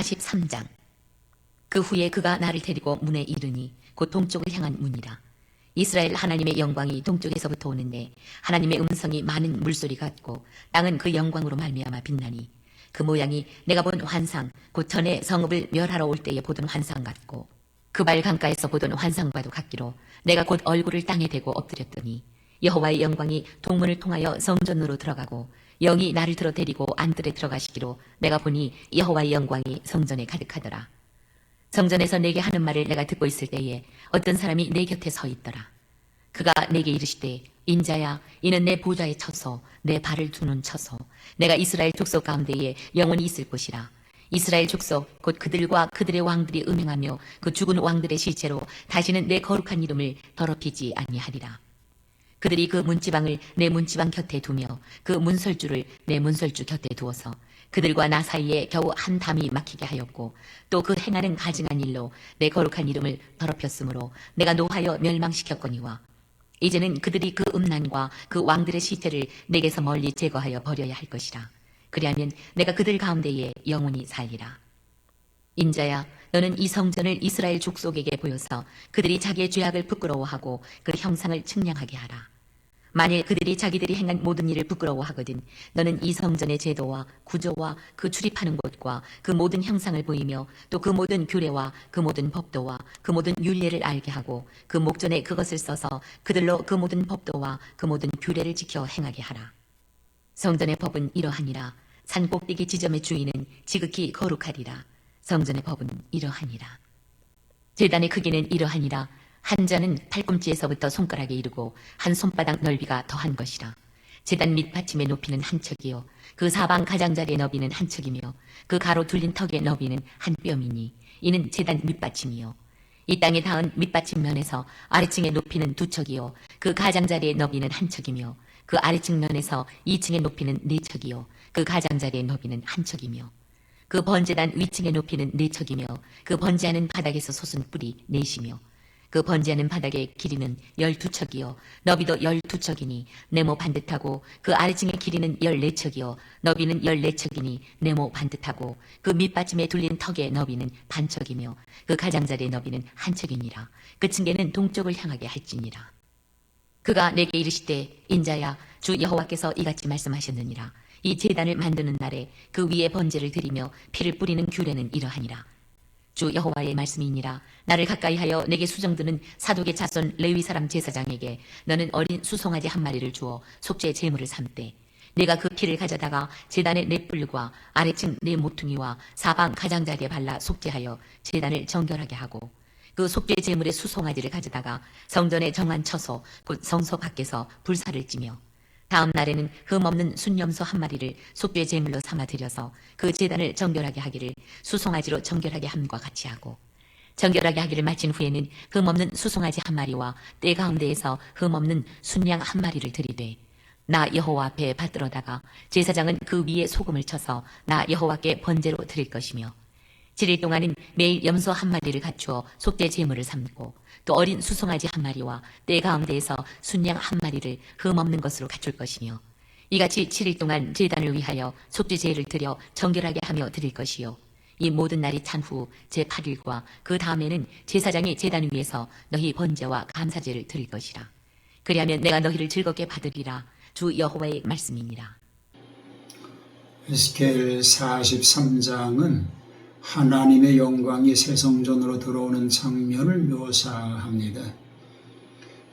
43장. 그 후에 그가 나를 데리고 문에 이르니 곧 동쪽을 향한 문이라. 이스라엘 하나님의 영광이 동쪽에서부터 오는데 하나님의 음성이 많은 물소리 같고 땅은 그 영광으로 말미암아 빛나니 그 모양이 내가 본 환상 곧 전에 성읍을 멸하러 올 때에 보던 환상 같고 그발 강가에서 보던 환상과도 같기로 내가 곧 얼굴을 땅에 대고 엎드렸더니 여호와의 영광이 동문을 통하여 성전으로 들어가고 영이 나를 들어 데리고 안뜰에 들어가시기로 내가 보니 여호와의 영광이 성전에 가득하더라. 성전에서 내게 하는 말을 내가 듣고 있을 때에 어떤 사람이 내 곁에 서 있더라. 그가 내게 이르시되 인자야 이는 내 보좌에 쳐서 내 발을 두는 쳐서 내가 이스라엘 족속 가운데에 영원히 있을 것이라. 이스라엘 족속 곧 그들과 그들의 왕들이 음행하며 그 죽은 왕들의 실체로 다시는 내 거룩한 이름을 더럽히지 아니하리라. 그들이 그 문지방을 내 문지방 곁에 두며 그 문설주를 내 문설주 곁에 두어서 그들과 나 사이에 겨우 한 담이 막히게 하였고 또 그 행하는 가증한 일로 내 거룩한 이름을 더럽혔으므로 내가 노하여 멸망시켰거니와 이제는 그들이 그 음란과 그 왕들의 시체를 내게서 멀리 제거하여 버려야 할 것이라. 그리하면 내가 그들 가운데에 영원히 살리라 인자야 너는 이 성전을 이스라엘 족속에게 보여서 그들이 자기의 죄악을 부끄러워하고 그 형상을 측량하게 하라. 만일 그들이 자기들이 행한 모든 일을 부끄러워하거든 너는 이 성전의 제도와 구조와 그 출입하는 곳과 그 모든 형상을 보이며 또 그 모든 규례와 그 모든 법도와 그 모든 율례를 알게 하고 그 목전에 그것을 써서 그들로 그 모든 법도와 그 모든 규례를 지켜 행하게 하라. 성전의 법은 이러하니라. 산 꼭대기 지점의 주인은 지극히 거룩하리라. 성전의 법은 이러하니라. 제단의 크기는 이러하니라. 한 자는 팔꿈치에서부터 손가락에 이르고 한 손바닥 넓이가 더한 것이라. 제단 밑 받침의 높이는 한 척이요. 그 사방 가장자리의 너비는 한 척이며 그 가로 둘린 턱의 너비는 한 뼘이니 이는 제단 밑받침이요. 이 땅에 닿은 밑받침 면에서 아래층의 높이는 두 척이요. 그 가장자리의 너비는 한 척이며 그 아래층 면에서 2층의 높이는 네 척이요. 그 가장자리의 너비는 한 척이며 그 번제단 위층의 높이는 네 척이며 그 번제하는 바닥에서 솟은 뿔이 넷이며 그 번제하는 바닥의 길이는 열두 척이요. 너비도 열두 척이니 네모 반듯하고 그 아래층의 길이는 열네 척이요. 너비는 열네 척이니 네모 반듯하고 그 밑받침에 둘린 턱의 너비는 반척이며 그 가장자리의 너비는 한 척이니라. 그 층계는 동쪽을 향하게 할지니라. 그가 내게 이르시되 인자야 주 여호와께서 이같이 말씀하셨느니라 이 제단을 만드는 날에 그 위에 번제를 드리며 피를 뿌리는 규례는 이러하니라. 주 여호와의 말씀이니라. 나를 가까이 하여 내게 수정드는 사독의 자손 레위 사람 제사장에게 너는 어린 수송아지 한 마리를 주어 속죄 제물을 삼되 내가 그 피를 가져다가 제단의 네 뿔과 아래층 네 모퉁이와 사방 가장자리에 발라 속죄하여 제단을 정결하게 하고 그 속죄 제물의 수송아지를 가져다가 성전의 정한 처소 곧 성소 밖에서 불사를 찌며 다음 날에는 흠 없는 순염소 한 마리를 속죄 제물로 삼아 드려서 그 제단을 정결하게 하기를 수송아지로 정결하게 함과 같이 하고 정결하게 하기를 마친 후에는 흠 없는 수송아지 한 마리와 때 가운데에서 흠 없는 순양 한 마리를 들이되 나 여호와 앞에 받들어다가 제사장은 그 위에 소금을 쳐서 나 여호와께 번제로 드릴 것이며 7일 동안은 매일 염소 한 마리를 갖추어 속죄 제물을 삼고 또 어린 수송아지 한 마리와 때 가운데에서 순양 한 마리를 흠없는 것으로 갖출 것이며 이같이 7일 동안 제단을 위하여 속죄 제를 드려 정결하게 하며 드릴 것이요. 이 모든 날이 찬 후 제8일과 그 다음에는 제사장이 제단 위에서 너희 번제와 감사제를 드릴 것이라. 그리하면 내가 너희를 즐겁게 받으리라. 주 여호와의 말씀이니라. 에스겔 43장은 하나님의 영광이 새 성전으로 들어오는 장면을 묘사합니다.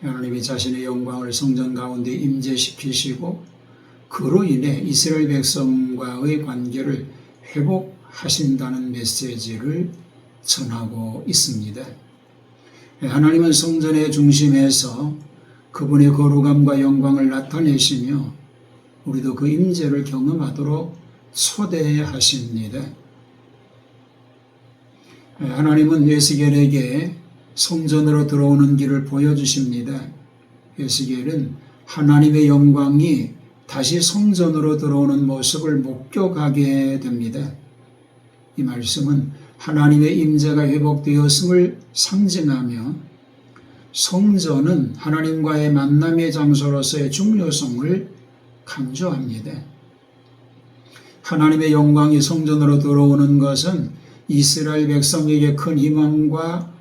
하나님이 자신의 영광을 성전 가운데 임재시키시고 그로 인해 이스라엘 백성과의 관계를 회복하신다는 메시지를 전하고 있습니다. 하나님은 성전의 중심에서 그분의 거룩함과 영광을 나타내시며 우리도 그 임재를 경험하도록 초대하십니다. 하나님은 예스겔에게 성전으로 들어오는 길을 보여주십니다. 예스겔은 하나님의 영광이 다시 성전으로 들어오는 모습을 목격하게 됩니다. 이 말씀은 하나님의 임재가 회복되었음을 상징하며 성전은 하나님과의 만남의 장소로서의 중요성을 강조합니다. 하나님의 영광이 성전으로 들어오는 것은 이스라엘 백성에게 큰 희망과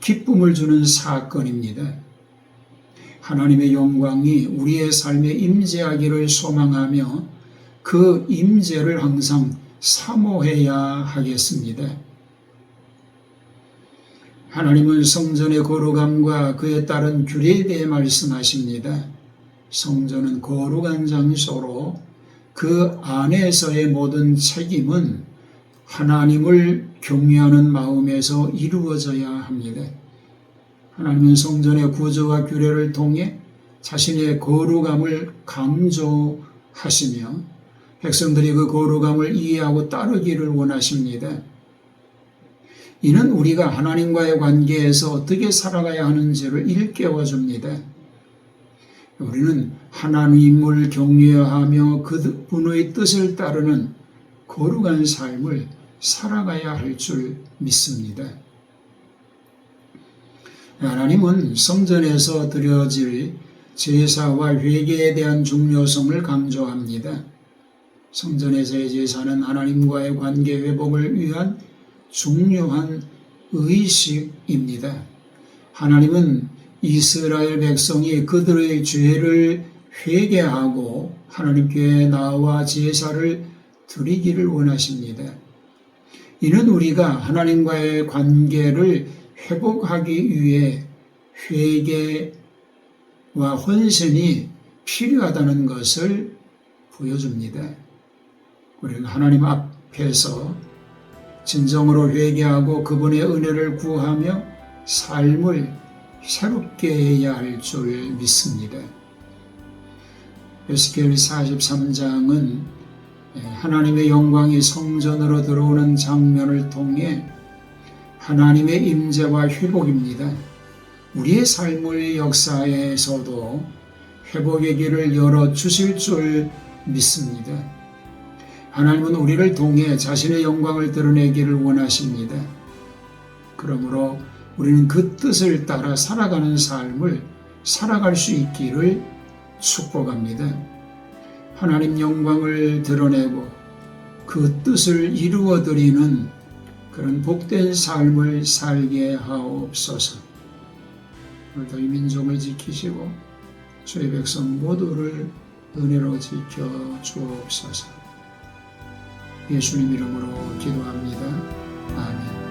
기쁨을 주는 사건입니다. 하나님의 영광이 우리의 삶에 임재하기를 소망하며 그 임재를 항상 사모해야 하겠습니다. 하나님은 성전의 거룩함과 그에 따른 규례에 대해 말씀하십니다. 성전은 거룩한 장소로 그 안에서의 모든 책임은 하나님을 경외하는 마음에서 이루어져야 합니다. 하나님은 성전의 구조와 규례를 통해 자신의 거룩함을 강조하시며 백성들이 그 거룩함을 이해하고 따르기를 원하십니다. 이는 우리가 하나님과의 관계에서 어떻게 살아가야 하는지를 일깨워 줍니다. 우리는 하나님을 경외하며 그분의 뜻을 따르는 거룩한 삶을 살아가야 할 줄 믿습니다. 하나님은 성전에서 드려질 제사와 회개에 대한 중요성을 강조합니다. 성전에서의 제사는 하나님과의 관계 회복을 위한 중요한 의식입니다. 하나님은 이스라엘 백성이 그들의 죄를 회개하고 하나님께 나와 제사를 드리기를 원하십니다. 이는 우리가 하나님과의 관계를 회복하기 위해 회개와 헌신이 필요하다는 것을 보여줍니다. 우리는 하나님 앞에서 진정으로 회개하고 그분의 은혜를 구하며 삶을 새롭게 해야 할 줄 믿습니다. 에스겔 43장은 하나님의 영광이 성전으로 들어오는 장면을 통해 하나님의 임재와 회복입니다. 우리의 삶의 역사에서도 회복의 길을 열어 주실 줄 믿습니다. 하나님은 우리를 통해 자신의 영광을 드러내기를 원하십니다. 그러므로 우리는 그 뜻을 따라 살아가는 삶을 살아갈 수 있기를 축복합니다. 하나님 영광을 드러내고 그 뜻을 이루어 드리는 그런 복된 삶을 살게 하옵소서. 오늘도 이 민족을 지키시고 주의 백성 모두를 은혜로 지켜 주옵소서. 예수님 이름으로 기도합니다. 아멘.